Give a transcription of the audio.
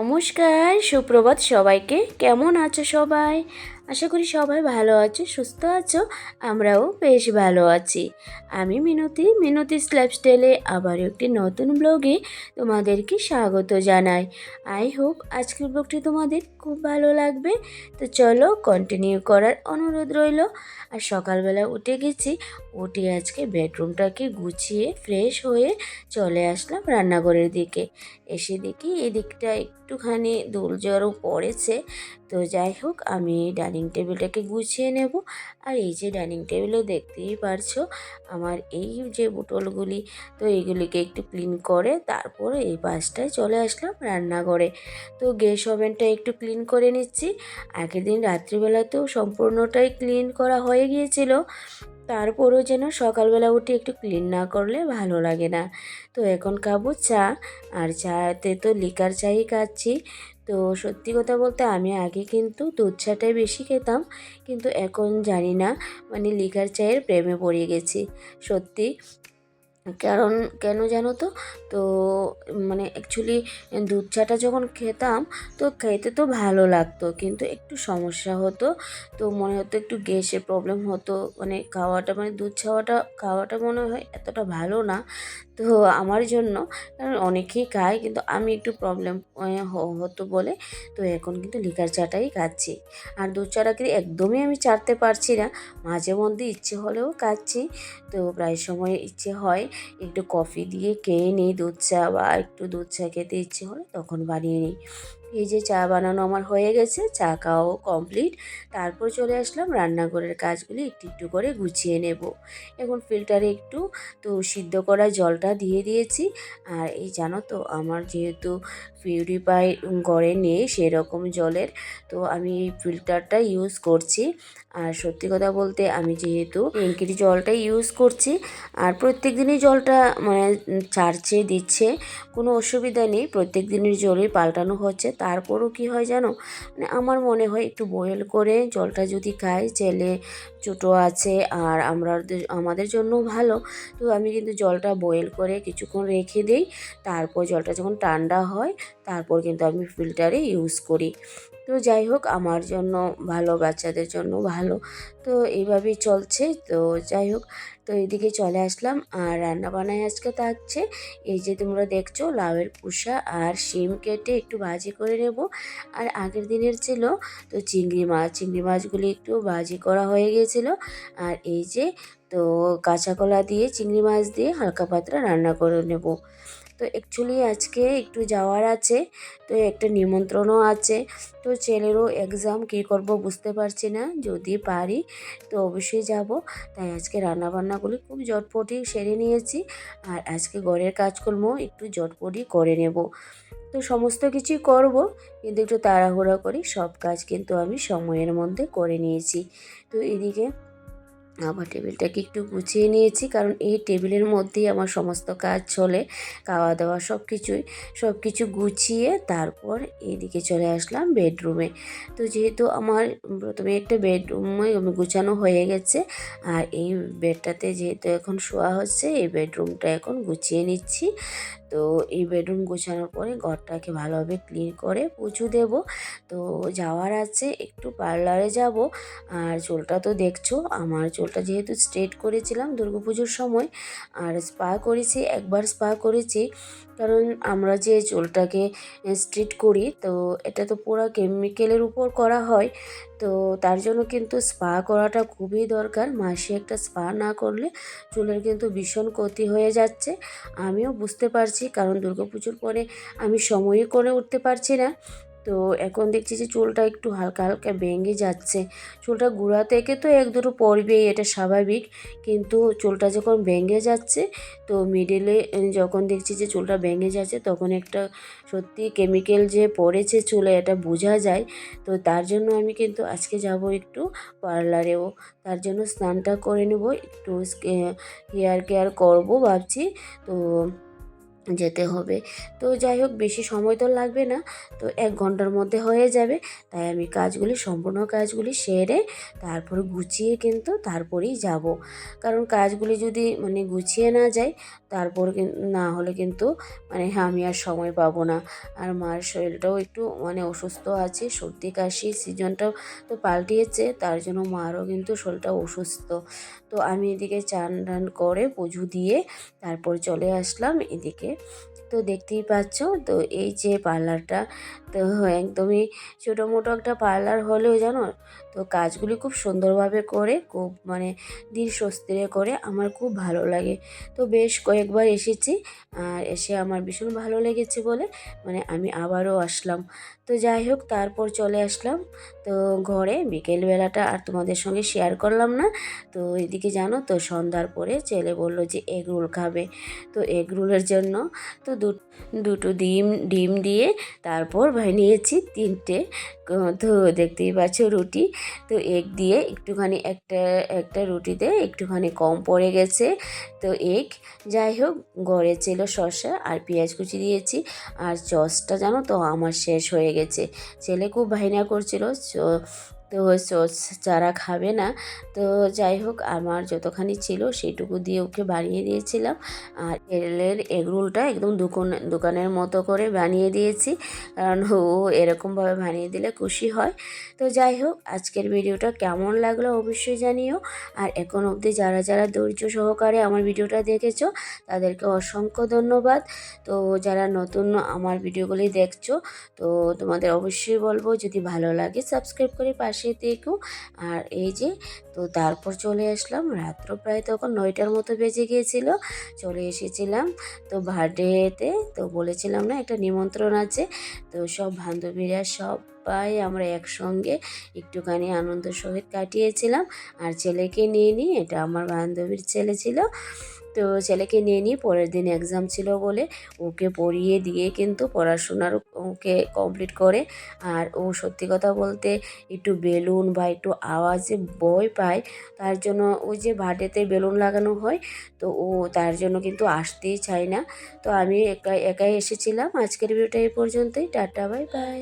নমস্কার সুপ্রভাত সবাইকে। কেমন আছো সবাই? আশা করি সবাই ভালো আছো, সুস্থ আছো, আমরাও বেশ ভালো আছি। আমি মিনতি মিনতি লাইফস্টাইলে আবার একটি নতুন ব্লগে তোমাদেরকে স্বাগত জানাই। আই হোপ আজকের ব্লগটি তোমাদের খুব ভালো লাগবে। তো চলো কন্টিনিউ করার অনুরোধ রইল। আর সকালবেলা উঠে গেছি, উঠে আজকে বেডরুমটাকে গুছিয়ে ফ্রেশ হয়ে চলে আসলাম রান্নাঘরের দিকে। এসে দেখি এদিকটা একটুখানি দুলজরও পড়েছে। তো যাই হোক, আমি ডাইনিং টেবিলটাকে গুছিয়ে নেব। আর এই যে ডাইনিং টেবিলে দেখতেই পারছ, আমার এই যে বোটলগুলি তো এইগুলিকে একটু ক্লিন করে তারপর এই পাশটায় চলে আসলাম রান্নাঘরে। তো গ্যাস ওভেনটা একটু ক্লিন করে নিচ্ছি। আগের দিন রাত্রিবেলাতেও সম্পূর্ণটাই ক্লিন করা হয়ে গিয়েছিল। তারপরও যেন সকালবেলা উঠে একটু ক্লিন না করলে ভালো লাগে না। তো এখন খাব চা। আর চাতে তো লিকার চাই খাচ্ছি। তো সত্যি কথা বলতে আমি আগে কিন্তু দুধ চাটাই বেশি খেতাম, কিন্তু এখন জানি না মানে লিকার চায়ের প্রেমে পড়ে গেছি। সত্যি কারণ কেন জানো তো? তো মানে অ্যাকচুয়ালি দুধ চাটা যখন খেতাম, তো খেতে তো ভালো লাগতো, কিন্তু একটু সমস্যা হতো। তো মনে হতো একটু গ্যাসের প্রবলেম হতো মানে খাওয়াটা মানে দুধ খাওয়াটা খাওয়াটা মনে হয় এতটা ভালো না। তো আমার জন্য, কারণ অনেকেই খায়, কিন্তু আমি একটু প্রবলেম হতো বলে। তো এখন কিন্তু লিকার চাটাই খাচ্ছি। আর দুধ চাটা কিন্তু একদমই আমি চাটতে পারছি না। মাঝে মধ্যে ইচ্ছে হলেও খাচ্ছি। তো প্রায় সময় ইচ্ছে হয় একটু কফি দিয়ে খেয়ে নিই, দুধ চা বা একটু দুধ চা খেতে ইচ্ছে হলে তখন বানিয়ে নিই। এই যে চা বানানো আমার হয়ে গেছে, চা খাওয়াও কমপ্লিট তারপর চলে আসলাম রান্নাঘরের কাজগুলি একটু একটু করে গুছিয়ে নেব। এখন ফিল্টারে একটু তো সিদ্ধ করা জলটা দিয়ে দিয়েছি। আর এই জানো তো, আমার যেহেতু পিউরিফাই ঘরে নেই সেরকম জলের, তো আমি এই ফিল্টারটা ইউজ করছি। আর সত্যি কথা বলতে আমি যেহেতু ট্যাঙ্কির জলটা ইউজ করছি, আর প্রত্যেক দিনই জলটা মানে ছাড়ছে, দিচ্ছে, কোনো অসুবিধা নেই প্রত্যেক দিনের জলই পাল্টানো হচ্ছে। তারপরও কি হয় জানো? মানে আমার মনে হয় একটু বয়েল করে জলটা যদি খাই, ছেলে ছোটো আছে আর আমরা আমাদের জন্য ভালো, তো আমি কিন্তু জলটা বয়েল করে কিছুক্ষণ রেখে দিই। তারপর জলটা যখন ঠান্ডা হয়, তারপর কিন্তু আমি ফিল্টারে ইউজ করি। তো যাই হোক, আমার জন্য ভালো, বাচ্চাদের জন্য ভালো। তো এইভাবেই চলছে। তো যাই হোক, তো এদিকে চলে আসলাম। আর রান্না বানায় আজকে থাকছে এই যে তোমরা দেখছ, লাউয়ের কুসা আর শিম কেটে একটু ভাজি করে নেব। আর আগের দিনের ছিল, তো চিংড়ি মাছ, চিংড়ি মাছগুলি একটু ভাজি করা হয়ে গিয়েছিল আর এই যে, তো কাঁচা কলা দিয়ে, চিংড়ি মাছ দিয়ে হালকা পাতলা রান্না করে নেব। তো অ্যাকচুয়ালি আজকে একটু যাওয়ার আছে, তো একটা নিমন্ত্রণও আছে। তো ছেলেরও এক্সাম কী করব বুঝতে পারছি না, যদি পারি তো অবশ্যই যাব। তাই আজকে রান্নাবান্নাগুলি খুব জটপটি সেরে নিয়েছি, আর আজকে ঘরের কাজকর্ম একটু জটপটি করে নেব। তো সমস্ত কিছুই করব, কিন্তু একটু তাড়াহুড়া করি, সব কাজ কিন্তু আমি সময়ের মধ্যে করে নিয়েছি। তো এদিকে আবার টেবিলটাকে একটু গুছিয়ে নিয়েছি, কারণ এই টেবিলের মধ্যেই আমার সমস্ত কাজ চলে খাওয়া দাওয়া সব কিছুই সব কিছু গুছিয়ে তারপর এদিকে চলে আসলাম বেডরুমে। তো যেহেতু আমার প্রথমে একটা বেডরুমে গুছানো হয়ে গেছে, আর এই বেডটাতে যেহেতু এখন শোয়া হচ্ছে, এই বেডরুমটা এখন গুছিয়ে নিচ্ছি। তো এই বেডরুম গোছানোর পরে ঘরটাকে ভালোভাবে ক্লিন করে পুজো দেব। তো যাওয়ার আছে, একটু পার্লারে যাব, আর চুলটা তো দেখছ, আমার চুলটা যেহেতু স্ট্রেট করেছিলাম পুজোর সময়, আর স্পা করেছি, একবার স্পা করেছি। কারণ আমরা যে চুলটাকে স্ট্রেট করি, তো এটা তো পুরো কেমিক্যালের উপর করা হয়। তো তার জন্য কিন্তু স্পা করাটা খুবই দরকার। মাসে একটা স্পা না করলে চুলের কিন্তু ভীষণ ক্ষতি হয়ে যাচ্ছে। আমিও বুঝতে পারছি, কারণ দুর্গাপুজোর পরে আমি সময়ই করে উঠতে পারছি না। তো এখন দেখছি যে চুলটা একটু হালকা হালকা ভেঙে যাচ্ছে। চুলটা গুঁড়া থেকে তো এক দুটো পড়বেই এটা স্বাভাবিক। কিন্তু চুলটা যখন ভেঙে যাচ্ছে, তো মিডলে যখন দেখছি যে চুলটা ভেঙে যাচ্ছে, তখন একটা সত্যি কেমিক্যাল যে পড়েছে চুলে, এটা বোঝা যায়। তো তার জন্য আমি কিন্তু আজকে যাব একটু পার্লারেও তার জন্য স্নানটা করে নেব, একটু হেয়ার কেয়ার করব ভাবছি। তো যেতে হবে। তো যাই হোক বেশি সময় তো লাগবে না। তো এক ঘণ্টার মধ্যে হয়ে যাবে। তাই আমি কাজগুলি, সম্পূর্ণ কাজগুলি সেরে তারপরে গুছিয়ে কিন্তু তারপরেই যাব। কারণ কাজগুলি যদি মানে গুছিয়ে না যায় তারপর না হলে কিন্তু মানে আমি আর সময় পাবো না। আর মার শরীরটাও একটু মানে অসুস্থ আছে, সর্দি, কাশি, সিজনটাও তো পাল্টিয়েছে, তার জন্য মারও কিন্তু শরীরটা অসুস্থ। তো আমি এদিকে চান টান করে পুজো দিয়ে তারপর চলে আসলাম এদিকে। তো দেখতেই পাচ্ছ, তো এই যে পার্লারটা, তো একদমই ছোটো মোটো একটা পার্লার হলেও জানো, তো কাজগুলি খুব সুন্দরভাবে করে, খুব মানে ধীর স্বস্তিরে করে, আমার খুব ভালো লাগে। তো বেশ কয়েকবার এসেছি আর এসে আমার ভীষণ ভালো লেগেছে বলে মানে আমি আবারও আসলাম। তো যাই হোক, তারপর চলে আসলাম। তো ঘরে বিকেলবেলাটা আর তোমাদের সঙ্গে শেয়ার করলাম না। তো এদিকে জানো তো, সন্ধ্যার পরে ছেলে বলল যে এগ রোল খাবে। তো এগ রোলের জন্য তো দুটো ডিম ডিম দিয়ে তারপর বানিয়েছি তিনটে। তো দেখতেই পাচ্ছ রুটি। তো এগ দিয়ে একটুখানি একটা একটা রুটিতে একটুখানি কম পড়ে গেছে। তো এগ যাই হোক গড়ে ছিল শসা আর পেঁয়াজ কুচি দিয়েছি। আর চসটা জানো তো, আমার শেষ হয়ে গেছে। ছেলে খুব বাহিনা করছিল তো সস যারা খাবে না। তো যাই হোক, আমার যতখানি ছিল সেইটুকু দিয়ে ওকে বানিয়ে দিয়েছিলাম। আর এলের এগরোলটা একদম দোকান, দোকানের মতো করে বানিয়ে দিয়েছি। কারণ ও এরকমভাবে বানিয়ে দিলে খুশি হয়। তো যাই হোক, আজকের ভিডিওটা কেমন লাগল অবশ্যই জানিও। আর এখন অবধি যারা যারা ধৈর্য সহকারে আমার ভিডিওটা দেখেছ, তাদেরকে অসংখ্য ধন্যবাদ। তো যারা নতুন আমার ভিডিওগুলি দেখছ, তো তোমাদের অবশ্যই বলব, যদি ভালো লাগে সাবস্ক্রাইব করে পাশে দেখো আর এই যে, তো তারপর চলে আসলাম। রাত্র প্রায় তখন নয়টার মতো বেজে গিয়েছিল। চলে এসেছিলাম। তো বার্থডেতে তো বলেছিলাম না, একটা নিমন্ত্রণ আছে। তো সব বান্ধবীরা সবাই আমরা একসঙ্গে একটুখানি আনন্দ সহিত কাটিয়েছিলাম। আর ছেলেকে নিয়ে নিই এটা আমার বান্ধবীর ছেলে ছিল, তো ছেলেকে নিয়ে নিই পরের দিন এক্সাম ছিল বলে ওকে পড়িয়ে দিয়ে কিন্তু পড়াশোনার ওকে কমপ্লিট করে। আর ও সত্যি কথা বলতে একটু বেলুন বা একটু আওয়াজে ভয় পায়, তার জন্য ওই যে বার্থডেতে বেলুন লাগানো হয়, তো ও তার জন্য কিন্তু আসতেই চায় না। তো আমি একা একাই এসেছিলাম। আজকের ভিডিওটা এই পর্যন্তই। Tata bye bye